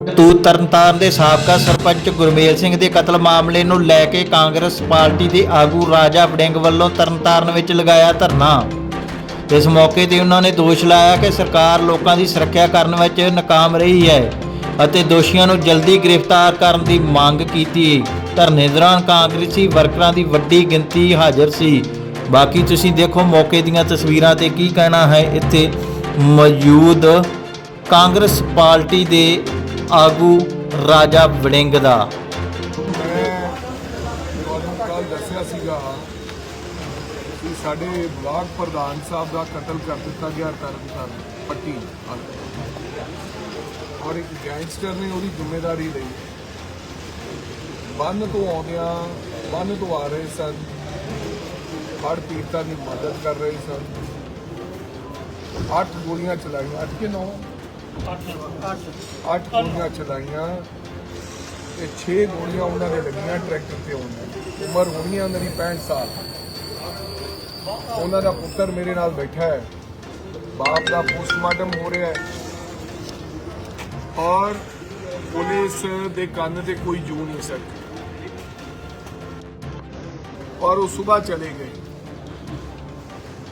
ਤੂ ਤਰਨਤਾਰਨ ਦੇ ਸਾਬਕਾ ਸਰਪੰਚ ਗੁਰਮੇਲ ਸਿੰਘ ਦੇ ਕਤਲ ਮਾਮਲੇ ਨੂੰ ਲੈ ਕੇ ਕਾਂਗਰਸ ਪਾਰਟੀ ਦੇ ਆਗੂ ਰਾਜਾ ਵੜਿੰਗ ਵੱਲੋਂ ਤਰਨਤਾਰਨ ਵਿੱਚ ਲਗਾਇਆ ਧਰਨਾ। ਇਸ ਮੌਕੇ ਤੇ ਉਹਨਾਂ ਨੇ ਦੋਸ਼ ਲਾਇਆ ਕਿ ਸਰਕਾਰ ਲੋਕਾਂ ਦੀ ਸੁਰੱਖਿਆ ਕਰਨ ਵਿੱਚ ਨਾਕਾਮ ਰਹੀ ਹੈ ਅਤੇ ਦੋਸ਼ੀਆਂ ਨੂੰ ਜਲਦੀ ਗ੍ਰਿਫਤਾਰ ਕਰਨ ਦੀ ਮੰਗ ਕੀਤੀ। ਧਰਨੇ ਦੌਰਾਨ ਕਾਂਗਰਸੀ ਵਰਕਰਾਂ ਦੀ ਵੱਡੀ ਗਿਣਤੀ ਹਾਜ਼ਰ ਸੀ। ਬਾਕੀ ਤੁਸੀਂ ਦੇਖੋ ਮੌਕੇ ਦੀਆਂ ਤਸਵੀਰਾਂ ਤੇ ਕੀ ਕਹਿਣਾ ਹੈ। ਇੱਥੇ ਮੌਜੂਦ ਕਾਂਗਰਸ ਪਾਰਟੀ ਦੇ ਆਗੂ ਰਾਜਾ ਵੜਿੰਗ ਦਾ। ਮੈਂ ਤੁਹਾਨੂੰ ਕੱਲ ਦੱਸਿਆ ਸੀਗਾ ਕਿ ਸਾਡੇ ਬਲਾਕ ਪ੍ਰਧਾਨ ਸਾਹਿਬ ਦਾ ਕਤਲ ਕਰ ਦਿੱਤਾ ਗਿਆ ਤਰਨਤਾਰਨ ਪੱਟੀ ਔਰ ਇੱਕ ਗੈਂਗਸਟਰ ਨੇ ਉਹਦੀ ਜ਼ਿੰਮੇਵਾਰੀ ਲਈ ਬੰਨ ਤੋਂ ਆਉਂਦਿਆਂ ਬੰਨ ਤੋਂ ਆ ਰਹੇ ਸਨ। ਹੜ ਪੀੜਤਾਂ ਦੀ ਮਦਦ ਕਰ ਰਹੇ ਸਨ। ਅੱਠ ਗੋਲੀਆਂ ਚਲਾਈਆਂ। ਅੱਠ ਕੇ ਨੌ? ਅੱਠ ਗੋਲੀਆਂ ਚਲਾਈਆਂ। ਤੇ 6 ਗੋਲੀਆਂ ਉਹਨਾਂ ਦੇ ਲੱਗੀਆਂ ਟਰੈਕਟਰ ਤੇ ਉਹਨਾਂ ਉਮਰ ਹੋਣੀ ਆ ਉਹਨਾਂ ਦੀ 65 ਸਾਲ। ਉਹਨਾਂ ਦਾ ਪੁੱਤਰ ਮੇਰੇ ਨਾਲ ਬੈਠਾ ਹੈ। ਬਾਪ ਦਾ ਪੋਸਟਮਾਰਟਮ ਹੋ ਰਿਹਾ ਹੈ। ਔਰ ਪੁਲਿਸ ਦੇ ਕੰਨ ਤੇ ਕੋਈ ਜੂ ਨਹੀਂ ਸਕਦੀ ਔਰ ਉਹ ਸਵੇਰ ਚਲੇ ਗਏ।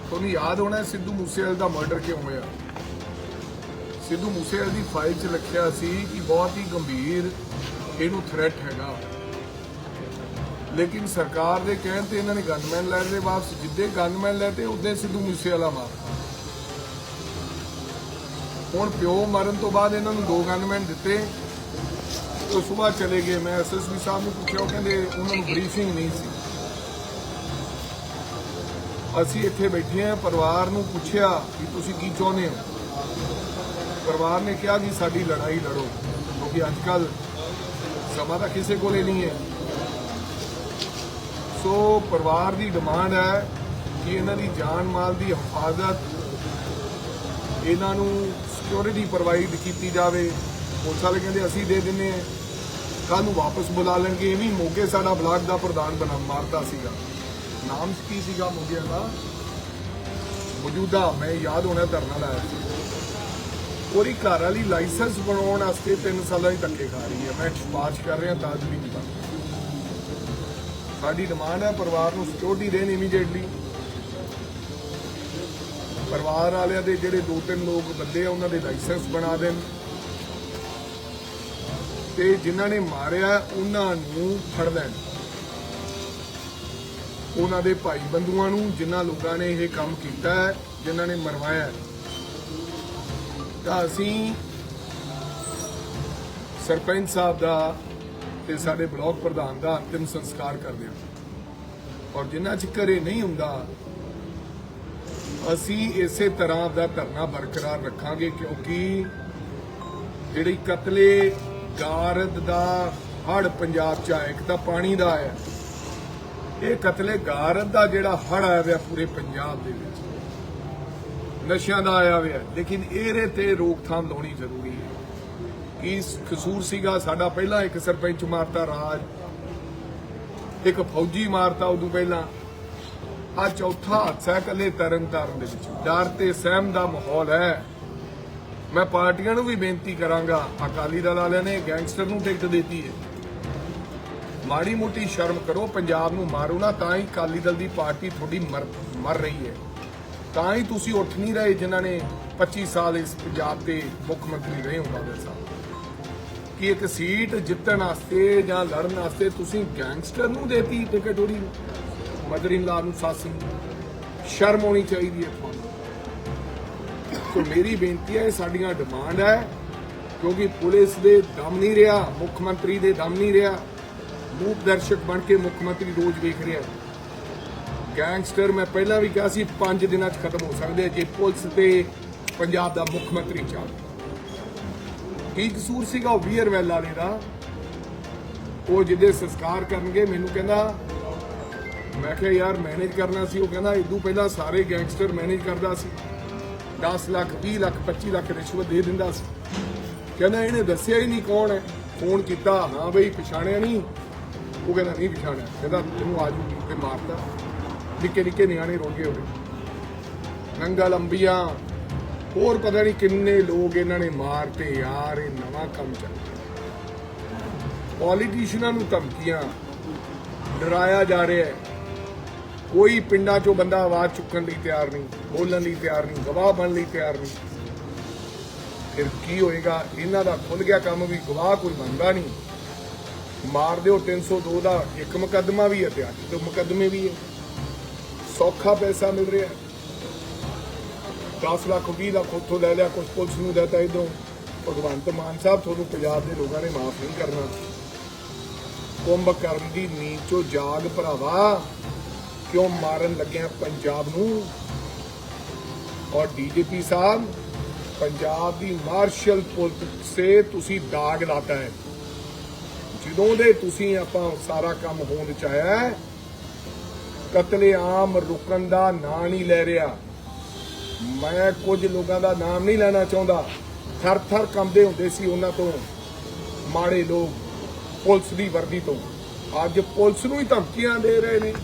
ਤੁਹਾਨੂੰ ਯਾਦ ਹੋਣਾ ਸਿੱਧੂ ਮੂਸੇਵਾਲੇ ਦਾ ਮਰਡਰ ਕਿਉਂ ਹੋਇਆ? ਸਿੱਧੂ ਮੂਸੇਵਾਲੇ ਦੀ ਫਾਈਲ 'ਚ ਲਿਖਿਆ ਸੀ ਕਿ ਬਹੁਤ ਹੀ ਗੰਭੀਰ ਇਹਨੂੰ ਥ੍ਰੈਟ ਹੈਗਾ। ਲੇਕਿਨ ਸਰਕਾਰ ਦੇ ਕਹਿਣ ਤੇ ਇਹਨਾਂ ਨੇ ਗਨਮੈਨ ਲੈ ਲਏ ਵਾਪਸ ਜਿੱਦੇ ਗਨਮੈਨ ਲੈਤੇ ਉਦੋਂ ਸਿੱਧੂ ਮੂਸੇਵਾਲਾ ਮਾਰ ਹੁਣ ਪਿਓ ਮਰਨ ਤੋਂ ਬਾਅਦ ਇਹਨਾਂ ਨੂੰ ਦੋ ਗਨਮੈਨ ਦਿੱਤੇ। ਉਹ ਸਵੇਰ ਚਲੇ ਗਏ। ਮੈਂ ਐਸਐਸਪੀ ਸਾਹਿਬ ਨੂੰ ਪੁੱਛਿਆ, ਉਹ ਕਹਿੰਦੇ ਉਹਨਾਂ ਨੂੰ ਬਰੀਫਿੰਗ ਨਹੀਂ ਸੀ। ਅਸੀਂ ਇੱਥੇ ਬੈਠੇ ਹਾਂ, ਪਰਿਵਾਰ ਨੂੰ ਪੁੱਛਿਆ ਕਿ ਤੁਸੀਂ ਕੀ ਚਾਹੁੰਦੇ ਹੋ? ਪਰਿਵਾਰ ਨੇ ਕਿਹਾ ਕਿ ਸਾਡੀ ਲੜਾਈ ਲੜੋ, ਕਿਉਂਕਿ ਅੱਜ ਕੱਲ ਸਮਾਂ ਤਾਂ ਕਿਸੇ ਕੋਲੇ ਨਹੀਂ ਹੈ। ਸੋ ਪਰਿਵਾਰ ਦੀ ਡਿਮਾਂਡ ਹੈ ਕਿ ਇਹਨਾਂ ਦੀ ਜਾਨ ਮਾਲ ਦੀ ਹਿਫਾਜ਼ਤ, ਇਹਨਾਂ ਨੂੰ ਸਿਕਿਉਰਿਟੀ ਪ੍ਰੋਵਾਈਡ ਕੀਤੀ ਜਾਵੇ। ਪੁਲਿਸ ਵਾਲੇ ਕਹਿੰਦੇ, ਅਸੀਂ ਦੇ ਦਿੰਨੇ ਆ ਕੱਲ ਨੂੰ ਵਾਪਸ ਬੁਲਾ ਲੈਣਗੇ। ਇਹ ਵੀ ਮੋਗੇ ਸਾਡਾ ਬਲਾਕ ਦਾ ਪ੍ਰਧਾਨ ਬਣਾ, ਮਾਰਦਾ ਸੀਗਾ। ਨਾਮ ਕੀ ਸੀਗਾ ਮੋਗੇ ਦਾ? ਮੌਜੂਦਾ, ਮੈਂ ਯਾਦ ਹੋਣਾ ਧਰਨਾ ਲਾਇਆ ਸੀ। ਉਹਦੀ ਘਰ ਵਾਲੀ ਲਾਇਸੈਂਸ ਬਣਾਉਣ ਵਾਸਤੇ 3 ਸਾਲਾਂ ਦੀ ਧੱਕੇ ਖਾ ਰਹੀ ਹੈ। ਮੈਂ ਸਪਾਰਸ਼ ਕਰ ਰਿਹਾ ਤਾਂ ਵੀ ਨਹੀਂ ਸਾਡੀ ਡਿਮਾਂਡ ਹੈ ਪਰਿਵਾਰ ਨੂੰ ਸਿਕਿਉਰਿਟੀ ਦੇਣ ਇਮੀਡੀਏਟਲੀ ਪਰਿਵਾਰ ਵਾਲਿਆਂ ਦੇ ਜਿਹੜੇ ਦੋ ਤਿੰਨ ਲੋਕ ਬੰਦੇ ਆ, ਉਹਨਾਂ ਦੇ ਲਾਇਸੈਂਸ ਬਣਾ ਦੇਣ। ਤੇ ਜਿਨ੍ਹਾਂ ਨੇ ਮਾਰਿਆ, ਉਹਨਾਂ ਨੂੰ ਫੜ ਲੈਣ। ਉਹਨਾਂ ਦੇ ਭਾਈ ਬੰਧੂਆਂ ਨੂੰ, ਜਿਨ੍ਹਾਂ ਲੋਕਾਂ ਨੇ ਇਹ ਕੰਮ ਕੀਤਾ ਹੈ, ਜਿਨ੍ਹਾਂ ਨੇ ਮਰਵਾਇਆ ਹੈ। ਤਾਂ ਅਸੀਂ ਸਰਪੰਚ ਸਾਹਿਬ ਦਾ ਤੇ ਸਾਡੇ ਬਲਾਕ ਪ੍ਰਧਾਨ ਦਾ ਅੰਤਿਮ ਸੰਸਕਾਰ ਕਰਦੇ ਹਾਂ। ਔਰ ਜਿੰਨਾ ਚਿਰ ਇਹ ਨਹੀਂ ਹੁੰਦਾ, ਅਸੀਂ ਇਸੇ ਤਰ੍ਹਾਂ ਦਾ ਧਰਨਾ ਬਰਕਰਾਰ ਰੱਖਾਂਗੇ ਕਿਉਂਕਿ ਜਿਹੜੀ ਕਤਲੇ ਗਾਰਦ ਦਾ ਹੜ ਪੰਜਾਬ ਚ ਆਇਆ ਇੱਕ ਤਾਂ ਪਾਣੀ ਦਾ ਆਇਆ ਇਹ ਕਤਲੇ ਗਾਰਦ ਦਾ ਜਿਹੜਾ ਹੜ ਆਇਆ ਪੂਰੇ ਪੰਜਾਬ ਦੇ ਵਿੱਚ। ਨਸ਼ਿਆਂ ਦਾ ਆਇਆ ਹੋਇਆ। ਲੇਕਿਨ ਇਹਦੇ ਤੇ ਰੋਕਥਾਮ ਲਾਉਣੀ ਜ਼ਰੂਰੀ ਹੈ। ਕੀ ਕਸੂਰ ਸੀਗਾ ਸਾਡਾ? ਪਹਿਲਾਂ ਇੱਕ ਸਰਪੰਚ ਮਾਰਤਾ ਰਾਜ, ਇੱਕ ਫੌਜੀ ਮਾਰਤਾ ਉਦੋਂ ਪਹਿਲਾਂ। ਆ ਚੌਥਾ ਹਾਦਸਾ ਇਕੱਲੇ ਤਰਨ ਤਾਰਨ ਦੇ ਵਿੱਚ। ਡਰ ਤੇ ਸਹਿਮ ਦਾ ਮਾਹੌਲ ਹੈ। ਮੈਂ ਪਾਰਟੀਆਂ ਨੂੰ ਵੀ ਬੇਨਤੀ ਕਰਾਂਗਾ, ਅਕਾਲੀ ਦਲ ਵਾਲਿਆਂ ਨੇ ਗੈਂਗਸਟਰ ਨੂੰ ਟਿਕਟ ਦਿੱਤੀ ਹੈ। ਮਾੜੀ ਮੋਟੀ ਸ਼ਰਮ ਕਰੋ, ਪੰਜਾਬ ਨੂੰ ਮਾਰੋ ਨਾ, ਤਾਂ ਹੀ ਅਕਾਲੀ ਦਲ ਦੀ ਪਾਰਟੀ ਤੁਹਾਡੀ ਮਰ ਮਰ ਰਹੀ ਹੈ। ਤਾਂ ਹੀ ਤੁਸੀਂ ਉੱਠ ਨਹੀਂ ਰਹੇ ਜਿਨ੍ਹਾਂ ਨੇ 25 ਸਾਲ ਇਸ ਪੰਜਾਬ ਦੇ ਮੁੱਖ ਮੰਤਰੀ ਰਹੇ ਹੋ, ਬਾਦਲ ਸਾਹਿਬ। ਕਿ ਇੱਕ ਸੀਟ ਜਿੱਤਣ ਵਾਸਤੇ ਜਾਂ ਲੜਨ ਵਾਸਤੇ ਤੁਸੀਂ ਗੈਂਗਸਟਰ ਨੂੰ ਦੇਤੀ ਟਿਕਟ ਉਹਦੀ ਮਦਰ ਇਨ ਲਾ ਨੂੰ ਸੱਸ ਸ਼ਰਮ ਆਉਣੀ ਚਾਹੀਦੀ ਹੈ ਤੁਹਾਨੂੰ। ਸੋ ਮੇਰੀ ਬੇਨਤੀ ਹੈ, ਇਹ ਸਾਡੀਆਂ ਡਿਮਾਂਡ ਹੈ, ਕਿਉਂਕਿ ਪੁਲਿਸ ਦੇ ਦਮ ਨਹੀਂ ਰਿਹਾ, ਮੁੱਖ ਮੰਤਰੀ ਦੇ ਦਮ ਨਹੀਂ ਰਿਹਾ। ਮੂਕ ਦਰਸ਼ਕ ਬਣ ਕੇ ਮੁੱਖ ਮੰਤਰੀ ਰੋਜ਼ ਵੇਖ ਰਿਹਾ ਗੈਂਗਸਟਰ, ਮੈਂ ਪਹਿਲਾਂ ਵੀ ਕਿਹਾ ਸੀ 5 ਦਿਨਾਂ 'ਚ ਖਤਮ ਹੋ ਸਕਦੇ ਜੇ ਪੁਲਿਸ ਤੇ ਪੰਜਾਬ ਦਾ ਮੁੱਖ ਮੰਤਰੀ ਚਾਹੇ ਕੀ ਕਸੂਰ ਸੀਗਾ ਉਹ ਵੀਰ ਵੈਲ ਵਾਲੇ ਦਾ? ਉਹ ਜਿਹਦੇ ਸੰਸਕਾਰ ਕਰਨਗੇ, ਮੈਨੂੰ ਕਹਿੰਦਾ, ਮੈਂ ਕਿਹਾ, ਯਾਰ ਮੈਨੇਜ ਕਰਨਾ ਸੀ। ਉਹ ਕਹਿੰਦਾ, ਇਦੋਂ ਪਹਿਲਾਂ ਸਾਰੇ ਗੈਂਗਸਟਰ ਮੈਨੇਜ ਕਰਦਾ ਸੀ। 10 ਲੱਖ 20 ਲੱਖ 25 ਲੱਖ ਰਿਸ਼ਵਤ ਦੇ ਦਿੰਦਾ ਸੀ। ਕਹਿੰਦਾ, ਇਹਨੇ ਦੱਸਿਆ ਹੀ ਨਹੀਂ ਕੌਣ ਹੈ। ਫੋਨ ਕੀਤਾ, ਹਾਂ ਬਈ, ਪਛਾਣਿਆ ਨਹੀਂ। ਉਹ ਕਹਿੰਦਾ, ਨਹੀਂ ਪਛਾਣਿਆ। ਕਹਿੰਦਾ ਤੈਨੂੰ ਆਜੂ ਜੂਗੀ ਤੇ ਮਾਰਦਾ। ਨਿੱਕੇ ਨਿੱਕੇ ਨਿਆਣੇ ਰੋਗੇ ਹੋਏ। ਨੰਗਾ ਲੰਬੀਆਂ, ਹੋਰ ਪਤਾ ਨਹੀਂ ਕਿੰਨੇ ਲੋਕ ਇਹਨਾਂ ਨੇ ਮਾਰਤੇ ਯਾਰ ਇਹ ਨਵਾਂ ਕੰਮ ਚੱਲ ਰਿਹਾ। ਨੂੰ ਧਮਕੀਆਂ, ਡਰਾਇਆ ਜਾ ਰਿਹਾ ਹੈ। ਕੋਈ ਪਿੰਡਾਂ 'ਚੋਂ ਬੰਦਾ ਆਵਾਜ਼ ਚੁੱਕਣ ਲਈ ਤਿਆਰ ਨਹੀਂ, ਬੋਲਣ ਲਈ ਤਿਆਰ ਨਹੀਂ, ਗਵਾਹ ਬਣਨ ਲਈ ਤਿਆਰ ਨਹੀਂ। ਫਿਰ ਕੀ ਹੋਏਗਾ? ਇਹਨਾਂ ਦਾ ਖੁੱਲ ਗਿਆ ਕੰਮ ਵੀ ਗਵਾਹ ਕੋਈ ਮੰਨਦਾ ਨਹੀਂ। ਮਾਰ ਦਿਓ 302 ਦਾ, ਇੱਕ ਮੁਕੱਦਮਾ ਵੀ ਹੈ ਤੇ ਅੱਜ ਤੋਂ ਮੁਕੱਦਮੇ ਵੀ ਹੈ। ਸੌਖਾ ਪੈਸਾ ਮਿਲ ਰਿਹਾ। 10 ਲੱਖ 20 ਲੱਖ ਉੱਥੋਂ ਲੈ ਲਿਆ ਕੁਝ ਪੁਲਿਸ ਨੂੰ ਦੇਤਾ ਇਦੋਂ ਭਗਵੰਤ ਮਾਨ ਸਾਹਿਬ ਤੁਹਾਨੂੰ ਪੰਜਾਬ ਦੇ ਲੋਕਾਂ ਨੇ ਮਾਫ ਨਹੀਂ ਕਰਨਾ। ਕੁੰਭ ਕਰਨ ਦੀ ਨੀਂਦ ਚੋਂ ਜਾਗ ਭਰਾਵਾ। ਕਿਉਂ ਮਾਰਨ ਲੱਗਿਆ ਪੰਜਾਬ ਨੂੰ? ਔਰ ਡੀਜੀਪੀ ਸਾਹਿਬ, ਪੰਜਾਬ ਦੀ ਮਾਰਸ਼ਲ ਪੁਲਿਸ ਸੇ ਤੁਸੀਂ ਦਾਗ ਲਾਤਾ ਹੈ। ਜਦੋਂ ਦੇ ਤੁਸੀਂ ਆਪਾਂ ਸਾਰਾ ਕੰਮ ਹੋਣ ਚਾਹਿਆ ਕਤਲੇਆਮ ਰੁਕਣ ਦਾ ਨਾਂ ਨਹੀਂ ਲੈ ਰਿਹਾ। ਮੈਂ ਕੁਝ ਲੋਕਾਂ ਦਾ ਨਾਮ ਨਹੀਂ ਲੈਣਾ ਚਾਹੁੰਦਾ। ਥਰ ਥਰ ਕੰਬਦੇ ਹੁੰਦੇ ਸੀ ਉਹਨਾਂ ਤੋਂ। ਮਾੜੇ ਲੋਕ ਪੁਲਿਸ ਦੀ ਵਰਦੀ ਤੋਂ। ਅੱਜ ਪੁਲਿਸ ਨੂੰ ਹੀ ਧਮਕੀਆਂ ਦੇ ਰਹੇ ਨੇ।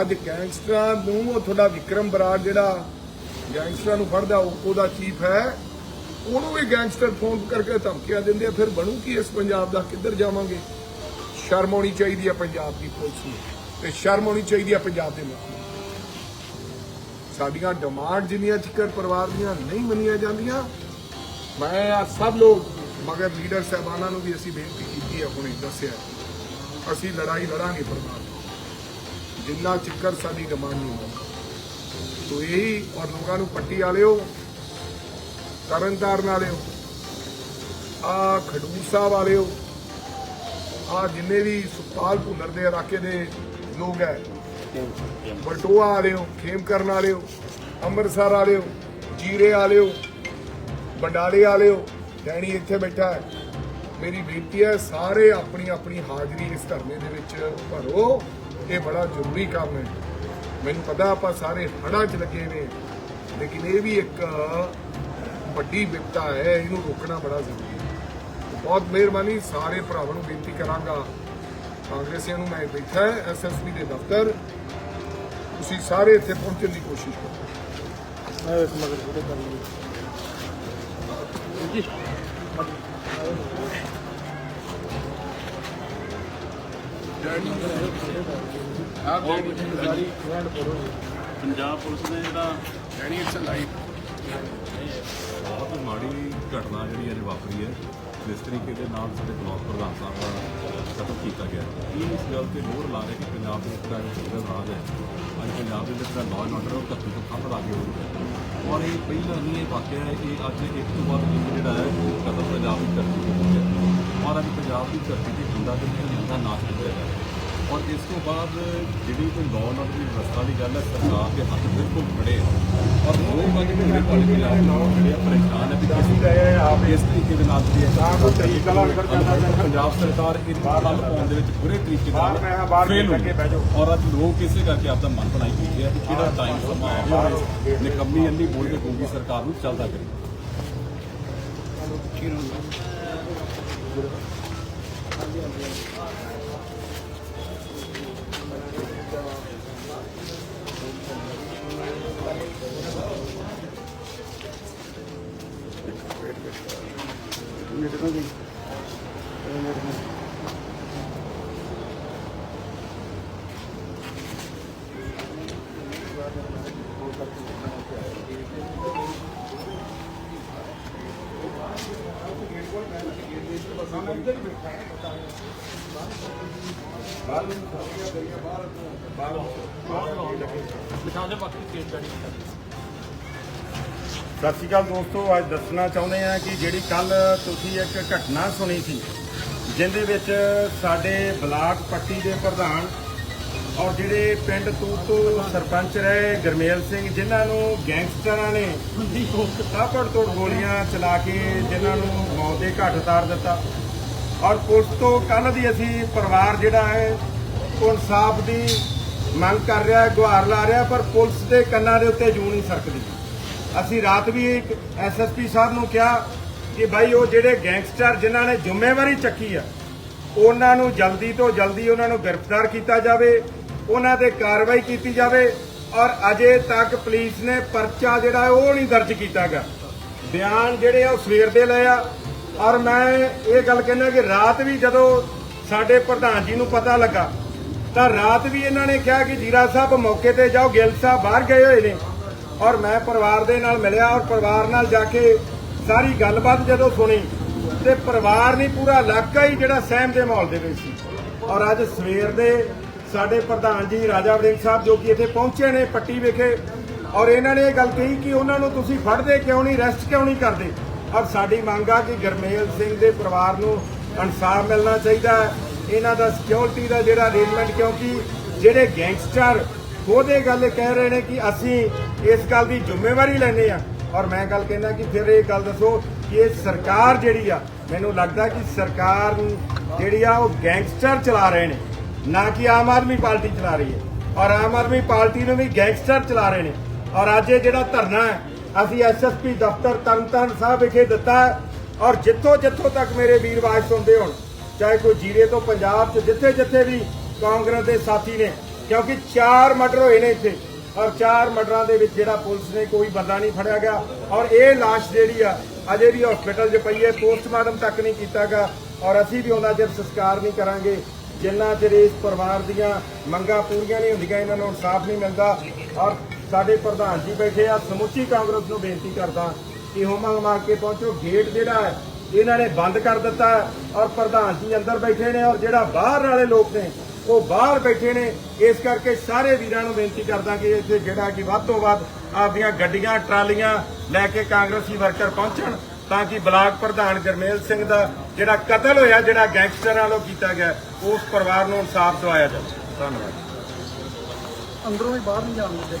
ਅੱਜ ਗੈਂਗਸਟਰਾਂ ਨੂੰ ਉਹ ਤੁਹਾਡਾ ਵਿਕਰਮ ਬਰਾੜ ਜਿਹੜਾ ਗੈਂਗਸਟਰਾਂ ਨੂੰ ਫੜਦਾ ਉਹਦਾ ਚੀਫ ਹੈ। ਉਹਨੂੰ ਵੀ ਗੈਂਗਸਟਰ ਫੋਨ ਕਰਕੇ ਧਮਕੀਆਂ ਦਿੰਦੇ ਆ। ਫਿਰ ਬਣੂ ਕੀ ਇਸ ਪੰਜਾਬ ਦਾ? ਕਿੱਧਰ ਜਾਵਾਂਗੇ? ਸ਼ਰਮ ਆਉਣੀ ਚਾਹੀਦੀ ਹੈ ਪੰਜਾਬ ਦੀ ਪੁਲਿਸ ਨੂੰ। ਤੇ ਸ਼ਰਮ ਹੋਣੀ ਚਾਹੀਦੀ ਹੈ ਪੰਜਾਬ ਦੇ ਲੋਕਾਂ ਨੂੰ। ਸਾਡੀਆਂ ਡਿਮਾਂਡ ਜਿੰਨੀਆਂ ਚਿਕਰ ਪਰਿਵਾਰ ਦੀਆਂ ਨਹੀਂ ਮੰਨੀਆਂ ਜਾਂਦੀਆਂ, ਮੈਂ ਆ ਸਭ ਲੋਕ, ਮਗਰ ਲੀਡਰ ਸਾਹਿਬਾਨਾਂ ਨੂੰ ਵੀ ਅਸੀਂ ਬੇਨਤੀ ਕੀਤੀ ਹੈ ਹੁਣੇ ਦੱਸਿਆ। ਅਸੀਂ ਲੜਾਈ ਲੜਾਂਗੇ ਪਰਿਵਾਰ ਜਿੰਨਾ ਚਿਕਰ ਸਾਡੀ ਡਿਮਾਂਡ ਨਹੀਂ ਹੋਣੀ ਤੋ ਇਹੀ, ਔਰ ਲੋਕਾਂ ਨੂੰ ਪੱਟੀ ਵਾਲਿਓ, ਤਰਨਤਾਰਨ ਵਾਲਿਓ, ਆ ਖਡੂਰ ਸਾਹਿਬ ਵਾਲਿਓ, ਆ ਜਿੰਨੇ ਵੀ ਸੁਖਪਾਲ ਭੁੱਲਰ ਦੇ ਇਲਾਕੇ ਦੇ ਲੋਕ ਹੈ। ਬਲਟੋਆ ਵਾਲਿਓ ਖੇਮ ਕਰਨ ਵਾਲਿਓ ਅੰਮ੍ਰਿਤਸਰ ਵਾਲਿਓ ਜੀਰੇ ਵਾਲਿਓ ਬੰਡਾਲੇ ਵਾਲਿਓ ਡੈਣੀ ਇੱਥੇ ਬੈਠਾ ਹੈ। ਮੇਰੀ ਬੇਨਤੀ ਹੈ, ਸਾਰੇ ਆਪਣੀ ਆਪਣੀ ਹਾਜ਼ਰੀ ਇਸ ਧਰਨੇ ਦੇ ਵਿੱਚ ਭਰੋ। ਇਹ ਬੜਾ ਜ਼ਰੂਰੀ ਕੰਮ ਹੈ। ਮੈਨੂੰ ਪਤਾ ਆਪਾਂ ਸਾਰੇ ਹੜਾਂ 'ਚ ਲੱਗੇ ਨੇ ਲੇਕਿਨ ਇਹ ਵੀ ਇੱਕ ਵੱਡੀ ਵਿਪਤਾ ਹੈ, ਇਹਨੂੰ ਰੋਕਣਾ ਬੜਾ ਜ਼ਰੂਰੀ ਹੈ। ਬਹੁਤ ਮਿਹਰਬਾਨੀ, ਸਾਰੇ ਭਰਾਵਾਂ ਨੂੰ ਬੇਨਤੀ ਕਰਾਂਗਾ। ਕਾਂਗਰਸੀਆਂ ਨੂੰ ਮੈਂ ਬੈਠਾ ਐਸਐਸਪੀ ਦੇ ਦਫ਼ਤਰ। ਤੁਸੀਂ ਸਾਰੇ ਇੱਥੇ ਪਹੁੰਚਣ ਦੀ ਕੋਸ਼ਿਸ਼ ਕਰੋ। ਪੰਜਾਬ ਪੁਲਿਸ ਨੇ ਜਿਹੜਾ ਐਨੀ ਇਟਸ ਲਾਈਵ। ਬਹੁਤ ਮਾੜੀ ਘਟਨਾ ਜਿਹੜੀ ਅੱਜ ਵਾਪਰੀ ਹੈ। ਜਿਸ ਤਰੀਕੇ ਦੇ ਨਾਲ ਸਾਡੇ ਬਲਾਕ ਪ੍ਰਧਾਨ ਸਾਹਿਬ ਦਾ ਕਤਲ ਕੀਤਾ ਗਿਆ, ਇਹ ਇਸ ਗੱਲ ਤੇ ਜ਼ੋਰ ਲਾ ਰਿਹਾ ਕਿ ਪੰਜਾਬ ਦੇ ਜਿਹੜਾ ਜਿਹੜਾ ਰਾਜ ਹੈ। ਅੱਜ ਪੰਜਾਬ ਦੇ ਵਿੱਚ ਜਿਹੜਾ ਲਾਅ ਐਂਡ ਆਰਡਰ ਉਹ ਧਰਤੀ ਤੋਂ ਖੰਭ ਲਾ ਕੇ ਹੋ ਰਿਹਾ ਔਰ ਇਹ ਪਹਿਲਾਂ ਨਹੀਂ, ਇਹ ਵਾਕਿਆ ਹੈ ਕਿ ਅੱਜ ਇੱਕ ਤੋਂ ਬਾਅਦ ਇੱਕ ਜਿਹੜਾ ਹੈ, ਉਹ ਕਤਲ ਪੰਜਾਬ ਦੀ ਧਰਤੀ ਤੇ ਹੋ ਰਿਹਾ ਔਰ ਅੱਜ ਪੰਜਾਬ ਦੀ ਧਰਤੀ ਤੇ ਹੁੰਦਾ ਤੇ ਦਾ ਨਾਸ਼ ਕੀਤਾ ਜਾ ਰਿਹਾ ਔਰ ਇਸ ਤੋਂ ਬਾਅਦ ਜਿਹੜੀ ਕੋਈ ਲਾਅ ਆਰਡਰ ਦੀ ਵਿਵਸਥਾ ਦੀ ਗੱਲ ਹੈ ਸਰਕਾਰ ਦੇ ਹੱਥ ਬਿਲਕੁਲ ਖੜੇ ਆ। ਔਰ ਲੋਕ ਅੱਜ ਪੂਰੇ ਤੁਹਾਡੇ ਪੰਜਾਬ ਦੇ ਲੋਕ ਜਿਹੜੇ ਆ ਪਰੇਸ਼ਾਨ ਹੈ ਵੀ ਕਿਸ ਇਸ ਤਰੀਕੇ ਦੇ ਨਾਲ ਜਿਹੜੀ ਹੈ ਪੰਜਾਬ ਸਰਕਾਰ ਇਹ ਹੱਲ ਪਾਉਣ ਦੇ ਵਿੱਚ ਪੂਰੇ ਤਰੀਕੇ ਨਾਲ ਫੇਲ ਹੋਈ ਔਰ ਅੱਜ ਲੋਕ ਇਸੇ ਕਰਕੇ ਆਪਦਾ ਮਨ ਬਣਾਈ ਬੈਠੇ ਆ ਕਿ ਕਿਹੜਾ ਟਾਈਮ ਸਮਾਂ ਆਵੇ ਨਿਕੰਮੀ ਅੰਨੀ ਬੋਲ ਕੇ ਕਹੂਗੀ ਸਰਕਾਰ ਨੂੰ ਚੱਲਦਾ ਕਰੇ। ਸਤਿ ਸ਼੍ਰੀ ਅਕਾਲ ਦੋਸਤੋ, ਅੱਜ ਦੱਸਣਾ ਚਾਹੁੰਦੇ ਆ ਕਿ ਜਿਹੜੀ ਕੱਲ ਤੁਸੀਂ ਇੱਕ ਘਟਨਾ ਸੁਣੀ ਸੀ, ਜਿੰਦੇ ਵਿੱਚ ਸਾਡੇ ਬਲਾਕ ਪੱਟੀ ਦੇ ਪ੍ਰਧਾਨ ਔਰ ਜਿਹੜੇ ਪਿੰਡ ਤੂਤ ਤੋਂ ਸਰਪੰਚ ਰਹੇ ਗਰਮੇਲ ਸਿੰਘ, ਜਿਨ੍ਹਾਂ ਨੂੰ ਗੈਂਗਸਟਰਾਂ ਨੇ ਤਾਪੜ ਤੋੜ ਗੋਲੀਆਂ ਚਲਾ ਕੇ ਜਿਨ੍ਹਾਂ ਨੂੰ ਮੌਤ ਦੇ ਘਾਟ ਉਤਾਰ ਦਿੱਤਾ। ਔਰ ਪੁਲਿਸ ਤੋਂ ਕੱਲ ਦੀ ਅਸੀਂ ਪਰਿਵਾਰ ਜਿਹੜਾ ਹੈ, ਉਹ ਇਨਸਾਫ ਦੀ ਮੰਗ ਕਰ ਰਿਹਾ ਹੈ, ਗੁਹਾਰ ਲਾ ਰਿਹਾ, ਪਰ ਪੁਲਿਸ ਦੇ ਕੰਨਾਂ ਦੇ ਉੱਤੇ ਜੂ ਨਹੀਂ ਸਰਕਦੀ। ਅਸੀਂ ਰਾਤ ਵੀ ਇੱਕ ਐਸਐਸਪੀ ਸਾਹਿਬ ਨੂੰ ਕਿਹਾ ਕਿ ਭਾਈ ਉਹ ਜਿਹੜੇ ਗੈਂਗਸਟਰ ਜਿਨ੍ਹਾਂ ਨੇ ਜ਼ਿੰਮੇਵਾਰੀ ਚੱਕੀ ਆ, ਉਹਨਾਂ ਨੂੰ ਜਲਦੀ ਤੋਂ ਜਲਦੀ ਉਹਨਾਂ ਨੂੰ ਗ੍ਰਿਫਤਾਰ ਕੀਤਾ ਜਾਵੇ। ਉਹਨਾਂ ਤੇ ਕਾਰਵਾਈ ਕੀਤੀ ਜਾਵੇ ਔਰ ਅਜੇ ਤੱਕ ਪੁਲਿਸ ਨੇ ਪਰਚਾ ਜਿਹੜਾ ਉਹ ਨਹੀਂ ਦਰਜ ਕੀਤਾਗਾ। ਬਿਆਨ ਜਿਹੜੇ ਆ ਉਹ ਸਵੇਰ ਦੇ ਲਏ ਆ। ਔਰ ਮੈਂ ਇਹ ਗੱਲ ਕਹਿੰਦਾ ਕਿ ਰਾਤ ਵੀ ਜਦੋਂ ਸਾਡੇ ਪ੍ਰਧਾਨ ਜੀ ਨੂੰ ਪਤਾ ਲੱਗਾ, ਤਾਂ ਰਾਤ ਵੀ ਇਹਨਾਂ ਨੇ ਕਿਹਾ ਕਿ ਜੀਰਾ ਸਾਹਿਬ ਮੌਕੇ ਤੇ ਜਾਓ, ਗਿੱਲ ਸਾਹਿਬ ਬਾਹਰ ਗਏ ਹੋਏ ਨੇ। ਔਰ ਮੈਂ ਪਰਿਵਾਰ ਦੇ ਨਾਲ ਮਿਲਿਆ ਔਰ ਪਰਿਵਾਰ ਨਾਲ ਜਾ ਕੇ ਸਾਰੀ ਗੱਲਬਾਤ ਜਦੋਂ ਸੁਣੀ, ਤੇ ਪਰਿਵਾਰ ਨਹੀਂ, ਪੂਰਾ ਇਲਾਕਾ ਹੀ ਜਿਹੜਾ ਸਹਿਮ ਦੇ ਮਾਹੌਲ ਦੇ ਵਿੱਚ ਸੀ। ਔਰ ਅੱਜ ਸਵੇਰ ਦੇ ਸਾਡੇ ਪ੍ਰਧਾਨ ਜੀ ਰਾਜਾ ਵੜਿੰਗ ਸਾਹਿਬ ਜੋ ਕਿ ਇੱਥੇ ਪਹੁੰਚੇ ਨੇ ਪੱਟੀ ਵਿਖੇ, ਔਰ ਇਹਨਾਂ ਨੇ ਇਹ ਗੱਲ ਕਹੀ ਕਿ ਉਹਨਾਂ ਨੂੰ ਤੁਸੀਂ ਫੜਦੇ ਕਿਉਂ ਨਹੀਂ ਰੈਸਟ ਕਿਉਂ ਨਹੀਂ ਕਰਦੇ? ਔਰ ਸਾਡੀ ਮੰਗ ਆ ਕਿ ਗਰਮੇਲ ਸਿੰਘ ਦੇ ਪਰਿਵਾਰ ਨੂੰ ਇਨਸਾਫ ਮਿਲਣਾ ਚਾਹੀਦਾ ਹੈ। ਇਹਨਾਂ ਦਾ ਸਿਕਿਉਰਿਟੀ ਦਾ ਜਿਹੜਾ ਅਰੇਂਜਮੈਂਟ ਕਿਉਂਕਿ ਜਿਹੜੇ ਗੈਂਗਸਟਰ ਉਹਦੇ ਗੱਲ ਕਹਿ ਰਹੇ ਨੇ ਕਿ ਅਸੀਂ ਇਸ ਗੱਲ ਦੀ ਜ਼ਿੰਮੇਵਾਰੀ ਲੈਂਦੇ ਆ ਔਰ ਮੈਂ ਗੱਲ ਕਹਿੰਦਾ ਕਿ ਫਿਰ ਇਹ ਗੱਲ ਦੱਸੋ ਕਿ ਇਹ ਸਰਕਾਰ ਜਿਹੜੀ ਆ, ਮੈਨੂੰ ਲੱਗਦਾ ਕਿ ਸਰਕਾਰ ਜਿਹੜੀ ਆ, ਉਹ ਗੈਂਗਸਟਰ ਚਲਾ ਰਹੇ ਨੇ। ਨਾ ਕਿ ਆਮ ਆਦਮੀ ਪਾਰਟੀ ਚਲਾ ਰਹੀ ਹੈ। ਔਰ ਆਮ ਆਦਮੀ ਪਾਰਟੀ ਨੂੰ ਵੀ ਗੈਂਗਸਟਰ ਚਲਾ ਰਹੇ ਨੇ। ਔਰ ਅੱਜ ਇਹ ਜਿਹੜਾ ਧਰਨਾ ਹੈ, ਅਸੀਂ ਐਸਐਸਪੀ ਦਫ਼ਤਰ ਤਰਨਤਾਰਨ ਸਾਹਿਬ ਵਿਖੇ ਦਿੱਤਾ ਹੈ। ਔਰ ਜਿੱਥੋਂ ਜਿੱਥੋਂ ਤੱਕ ਮੇਰੇ ਵੀਰ ਆਵਾਜ਼ ਸੁਣਦੇ ਹੋਣ, ਚਾਹੇ ਕੋਈ ਜੀਰੇ ਤੋਂ ਪੰਜਾਬ 'ਚ ਜਿੱਥੇ ਜਿੱਥੇ ਵੀ ਕਾਂਗਰਸ ਦੇ ਸਾਥੀ ਨੇ, ਕਿਉਂਕਿ ਚਾਰ ਮਰਡਰ ਹੋਏ ਨੇ ਇੱਥੇ। ਔਰ ਚਾਰ ਮਰਡਰਾਂ ਦੇ ਵਿੱਚ ਜਿਹੜਾ ਪੁਲਿਸ ਨੇ ਕੋਈ ਬੰਦਾ ਨਹੀਂ ਫੜਿਆ ਗਿਆ। ਔਰ ਇਹ ਲਾਸ਼ ਜਿਹੜੀ ਆ, ਅਜੇ ਵੀ ਹਸਪੀਟਲ 'ਚ ਪਈ ਹੈ, ਪੋਸਟਮਾਰਟਮ ਤੱਕ ਨਹੀਂ ਕੀਤਾ ਗਿਆ। ਔਰ ਅਸੀਂ ਵੀ ਉਹਨਾਂ ਚਿਰ ਸੰਸਕਾਰ ਨਹੀਂ ਕਰਾਂਗੇ। ਜਿੰਨਾ ਚਿਰ ਇਸ ਪਰਿਵਾਰ ਦੀਆਂ ਮੰਗਾਂ ਪੂਰੀਆਂ ਨਹੀਂ ਹੁੰਦੀਆਂ, ਇਹਨਾਂ ਨੂੰ ਇਨਸਾਫ ਨਹੀਂ ਮਿਲਦਾ। ਔਰ ਸਾਡੇ ਪ੍ਰਧਾਨ ਜੀ ਬੈਠੇ ਆ, ਸਮੁੱਚੀ ਕਾਂਗਰਸ ਨੂੰ ਬੇਨਤੀ ਕਰਦਾ ਕਿ ਹੋਮਾ ਮੰਗ ਕੇ ਪਹੁੰਚੋ। ਗੇਟ ਜਿਹੜਾ ਹੈ, ਇਹਨਾਂ ਨੇ ਬੰਦ ਕਰ ਦਿੱਤਾ ਔਰ ਪ੍ਰਧਾਨ ਜੀ ਅੰਦਰ ਬੈਠੇ ਨੇ ਔਰ ਜਿਹੜਾ ਬਾਹਰ ਵਾਲੇ ਲੋਕ ਨੇ, ਉਹ ਬਾਹਰ ਬੈਠੇ ਨੇ। ਇਸ ਕਰਕੇ ਸਾਰੇ ਵੀਰਾਂ ਨੂੰ ਬੇਨਤੀ ਕਰਦਾ ਕਿ ਇੱਥੇ ਜਿਹੜਾ ਕਿ ਵੱਧ ਤੋਂ ਵੱਧ ਆਪਦੀਆਂ ਗੱਡੀਆਂ, ਟਰਾਲੀਆਂ ਲੈ ਕੇ ਕਾਂਗਰਸੀ ਵਰਕਰ ਪਹੁੰਚਣ। ਤਾਂ ਕਿ ਬਲਾਕ ਪ੍ਰਧਾਨ ਗਰਮੇਲ ਸਿੰਘ ਦਾ ਜਿਹੜਾ ਕਤਲ ਹੋਇਆ, ਜਿਹੜਾ ਗੈਂਗਸਟਰਾਂ ਵੱਲੋਂ ਕੀਤਾ ਗਿਆ, ਉਸ ਪਰਿਵਾਰ ਨੂੰ ਇਨਸਾਫ ਦਿਵਾਇਆ ਜਾਵੇ। ਧੰਨਵਾਦ। ਅੰਦਰੋਂ ਹੀ ਬਾਹਰ ਨਹੀਂ ਜਾਣ ਦਿੰਦੇ